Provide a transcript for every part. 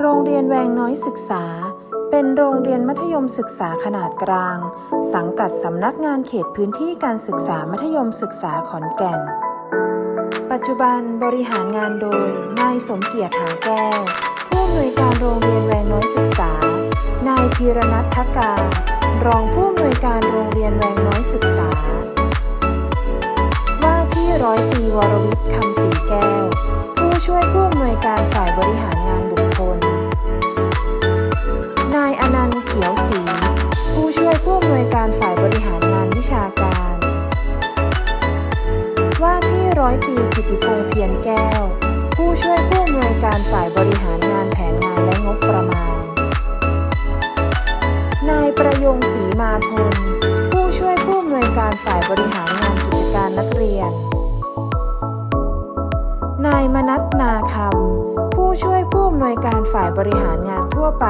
โรงเรียนแวงน้อยศึกษา เป็นโรงเรียนมัธยมศึกษาขนาดกลาง สังกัดสำนักงานเขตพื้นที่การศึกษามัธยมศึกษาขอนแก่น ปัจจุบันบริหารงานโดยนายสมเกียรติหาแก้ว ผู้อำนวยการโรงเรียนแวงน้อยศึกษา นายพีรนัททกา รองผู้อำนวยการโรงเรียนแวงน้อยศึกษา ว่าที่ร้อยตรีวรวิทย์คำศรีแก้ว ผู้ช่วยผู้อำนวยการฝ่ายบริหารงาพล ผู้ช่วยผู้อำนวยการฝ่ายบริหารงานกิจการนักเรียน นายมนัทนาคำ ผู้ช่วยผู้อำนวยการฝ่ายบริหารงานทั่วไป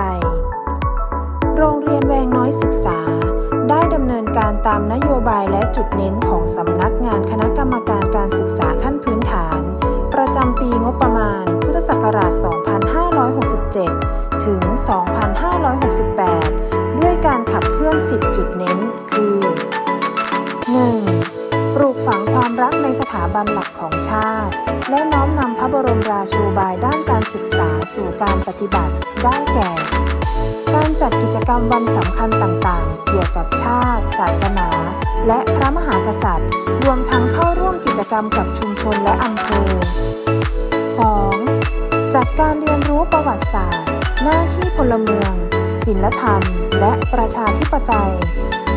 โรงเรียนแวงน้อยศึกษา ได้ดำเนินการตามนโยบายและจุดเน้นของสำนักงานคณะกรรมการการศึกษาขั้นพื้นฐาน ประจำปีงบประมาณ พุทธศักราช 2567 ถึง 2568 บันหลักของชาติ และน้อมนำพระบรมราโชบายด้านการศึกษาสู่การปฏิบัติ ได้แก่ การจัดกิจกรรมวันสำคัญต่างๆ เกี่ยวกับชาติ ศาสนา และพระมหากษัตริย์ รวมทั้งเข้าร่วมกิจกรรมกับชุมชนและอำเภอ 2. จัดการเรียนรู้ประวัติศาสตร์ หน้าที่พลเมือง ศิลธรรม และประชาธิปไตย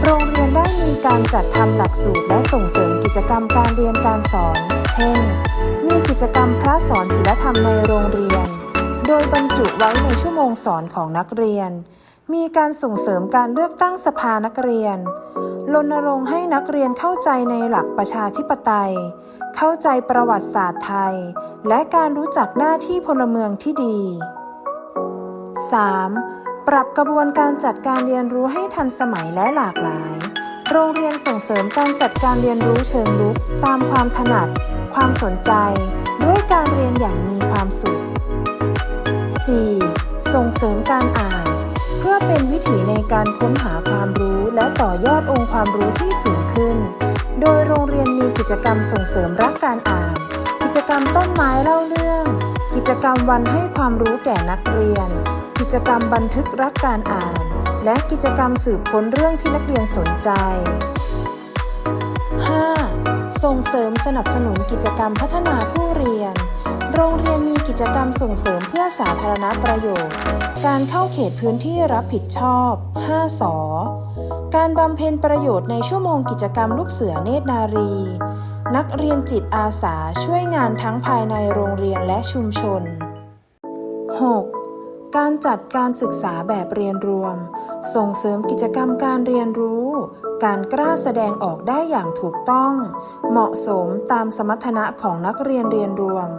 โรงเรียนได้มีการจัดทำหลักสูตรและส่งเสริมกิจกรรมการเรียนการสอน เช่น มีกิจกรรมพระสอนศิลธรรมในโรงเรียน โดยบรรจุไว้ในชั่วโมงสอนของนักเรียน มีการส่งเสริมการเลือกตั้งสภานักเรียนรณรงค์ให้นักเรียนเข้าใจในหลักประชาธิปไตย เข้าใจประวัติศาสตร์ไทย และการรู้จักหน้าที่พลเมืองที่ดี 3. ปรับกระบวนการจัดการเรียนรู้ให้ทันสมัยและหลากหลาย โรงเรียนส่งเสริมการจัดการเรียนรู้เชิงลุก ตามความถนัด ความสนใจ ด้วยการเรียนอย่างมีความสุข 4. ส่งเสริมการอ่าน เพื่อเป็นวิถีในการค้นหาความรู้และต่อยอดองค์ความรู้ที่สูงขึ้น โดยโรงเรียนมีกิจกรรมส่งเสริมรักการอ่าน กิจกรรมต้นไม้เล่าเรื่อง กิจกรรมวันให้ความรู้แก่นักเรียน กิจกรรมบันทึกรักการอ่าน และกิจกรรมสืบค้นเรื่องที่นักเรียนสนใจ 5. ส่งเสริมสนับสนุนกิจกรรมพัฒนาผู้เรียน โรงเรียนมีกิจกรรมส่งเสริมเพื่อสาธารณประโยชน์ การเข้าเขตพื้นที่รับผิดชอบ 5สอการบำเพ็ญประโยชน์ในชั่วโมงกิจกรรมลูกเสือเนตรนารี นักเรียนจิตอาสาช่วยงานทั้งภายในโรงเรียนและชุมชน 6. การจัดการศึกษาแบบเรียนรวม ส่งเสริมกิจกรรมการเรียนรู้ การกล้าแสดงออกได้อย่างถูกต้อง เหมาะสมตามสมรรถนะของนักเรียนเรียนรวม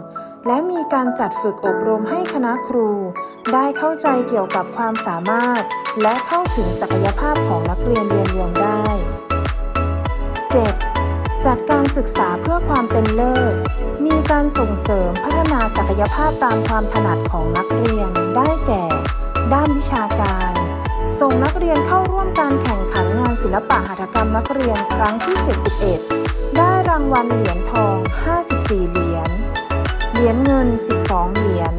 และมีการจัดฝึกอบรมให้คณะครู ได้เข้าใจเกี่ยวกับความสามารถ และเข้าถึงศักยภาพของนักเรียนเรียนรวมได้ 7. จัดการศึกษาเพื่อความเป็นเลิศ มีการส่งเสริมพัฒนาศักยภาพตามความถนัดของนักเรียน ได้แก่ ด้านวิชาการ ส่งนักเรียนเข้าร่วมการแข่งขันงานศิลปะหัตถกรรมนักเรียนครั้งที่ 71 ได้รางวัลเหรียญทอง 54 เหรียญ เหรียญเงิน 12 เหรียญ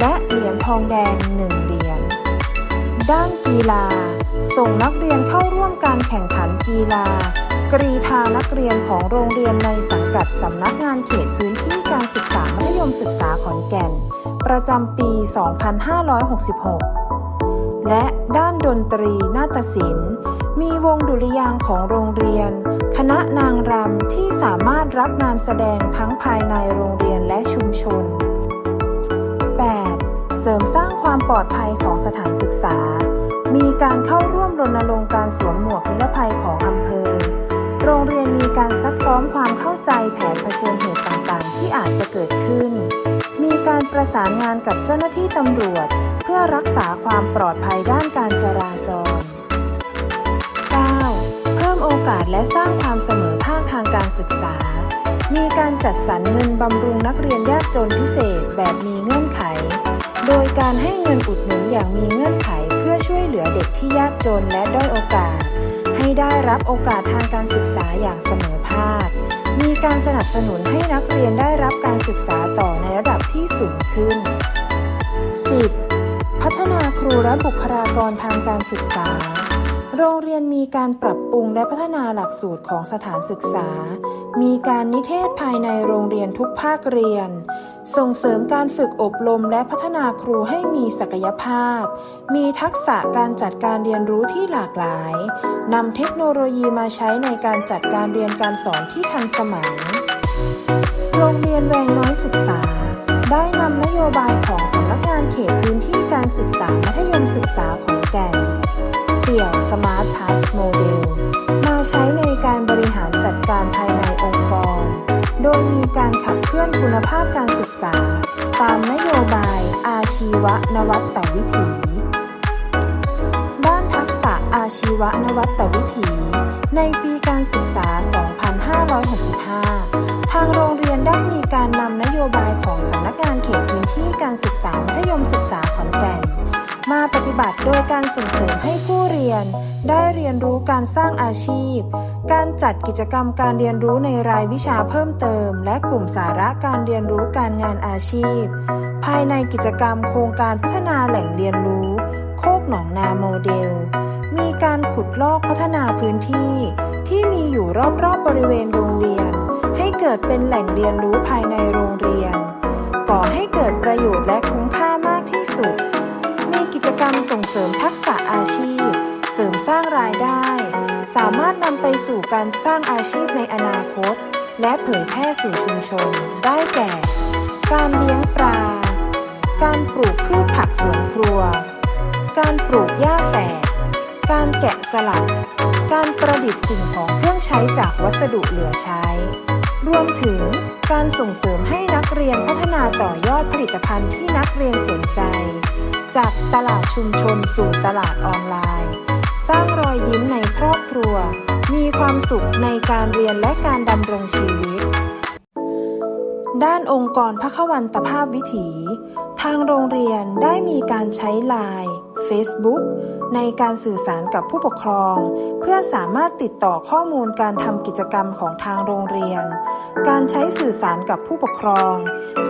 และเหรียญทองแดง 1 เหรียญ ด้านกีฬา ส่งนักเรียนเข้าร่วมการแข่งขันกีฬากรีธานักเรียนของโรงเรียนในสังกัดสำนักงานเขตพื้นที่การศึกษามัธยมศึกษาขอนแก่น ประจำปี 2566 และด้านดนตรีนาฏศิลป์ มีวงดุริยางของโรงเรียน คณะนางรำที่สามารถรับงานแสดงทั้งภายในโรงเรียนและชุมชน 8. เสริมสร้างความปลอดภัยของสถานศึกษา มีการเข้าร่วมรณรงค์การสวมหมวกนิรภัยของอำเภอ โรงเรียนมีการซักซ้อมความเข้าใจแผนเผชิญเหตุต่างๆ ที่อาจจะเกิดขึ้น มีการประสานงานกับเจ้าหน้าที่ตำรวจ เพื่อรักษาความปลอดภัยด้านการจราจร 9. เพิ่มโอกาสและสร้างความเสมอภาคทางการศึกษา มีการจัดสรรเงินบำรุงนักเรียนยากจนพิเศษแบบมีเงื่อนไข โดยการให้เงินอุดหนุนอย่างมีเงื่อนไขเพื่อช่วยเหลือเด็กที่ยากจนและด้อยโอกาส ให้ได้รับโอกาสทางการศึกษาอย่างเสมอภาค มีการสนับสนุนให้นักเรียนได้รับการศึกษาต่อในระดับที่สูงขึ้น 10. พัฒนาครูและบุคลากรทางการศึกษา โรงเรียนมีการปรับปรุงและพัฒนาหลักสูตรของสถานศึกษา มีการนิเทศภายในโรงเรียนทุกภาคเรียน ส่งเสริมการฝึกอบรมและพัฒนาครูให้มีศักยภาพ มีทักษะการจัดการเรียนรู้ที่หลากหลายนำเทคโนโลยีมาใช้ในการจัดการเรียนการสอนที่ทันสมัย โรงเรียนแวงน้อยศึกษา ได้นำนโยบายของสำนักงานเขตพื้นที่การศึกษามัธ อนคุณภาพการศึกษา ตามนโยบาย อาชีวนวัตวิถี ด้านทักษะอาชีวนวัตวิถี ในปีการศึกษา 2565 ทางโรงเรียนได้มีการนำนโยบายของสำนักงานเขตพื้นที่การศึกษามัธยมศึกษาขอนแก่นมาปฏิบัติโดยการส่งเสริมให้ผู้เรียน ได้เรียนรู้การสร้างอาชีพ การจัดกิจกรรมการเรียนรู้ในรายวิชาเพิ่มเติม และกลุ่มสาระการเรียนรู้การงานอาชีพ ภายในกิจกรรมโครงการพัฒนาแหล่งเรียนรู้ โคกหนองนาโมเดล มีการขุดลอกพัฒนาพื้นที่ ที่มีอยู่รอบๆบบริเวณโรงเรียน ให้เกิดเป็นแหล่งเรียนรู้ภายในโรงเรียน ก่อให้เกิดประโยชน์และคุ้มค่ามากที่สุด มีกิจกรรมส่งเสริมทักษะอาชีพ เสริมสร้างรายได้ สามารถนำไปสู่การสร้างอาชีพในอนาคต และเผยแพร่สู่ชุมชน ได้แก่ การเลี้ยงปลา การปลูกพืชผักสวนครัว การปลูกหญ้าแฝก การแกะสลัก การประดิษฐ์สิ่งของเครื่องใช้จากวัสดุเหลือใช้ รวมถึงการส่งเสริมให้นักเรียนพัฒนาต่อยอดผลิตภัณฑ์ที่นักเรียนสนใจ จากตลาดชุมชนสู่ตลาดออนไลน์ สร้างรอยยิ้มในครอบครัว มีความสุขในการเรียนและการดำรงชีวิต ด้านองค์กรพควันตภาพวิถี ทางโรงเรียนได้มีการใช้ไลน์ Facebook ในการสื่อสารกับผู้ปกครอง เพื่อสามารถติดต่อข้อมูลการทำกิจกรรมของทางโรงเรียน การใช้สื่อสารกับผู้ปกครอง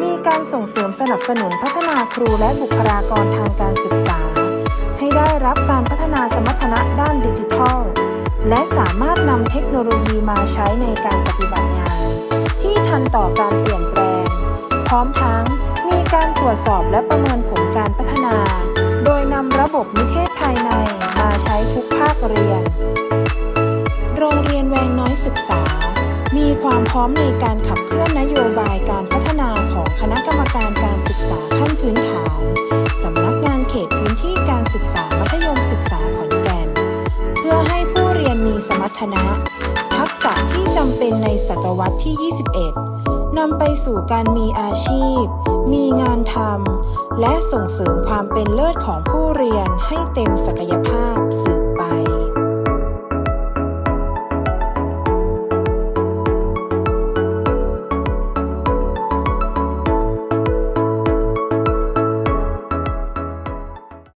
มีการส่งเสริมสนับสนุนพัฒนาครูและบุคลากรทางการศึกษา ได้รับการพัฒนาสมรรถนะด้านดิจิทัล และสามารถนำเทคโนโลยีมาใช้ในการปฏิบัติงาน ที่ทันต่อการเปลี่ยนแปลง พร้อมทั้งมีการตรวจสอบและประเมินผลการพัฒนา โดยนำระบบนิเทศภายในมาใช้ทุกภาคเรียน โรงเรียนแวงน้อยศึกษา มีความพร้อมในการขับเคลื่อนนโยบายการพัฒนาของคณะกรรมการการศึกษา ที่ 21 นำไปสู่การมีอาชีพ มีงานทำ และส่งเสริมความเป็นเลิศของผู้เรียนให้เต็มศักยภาพสืบไป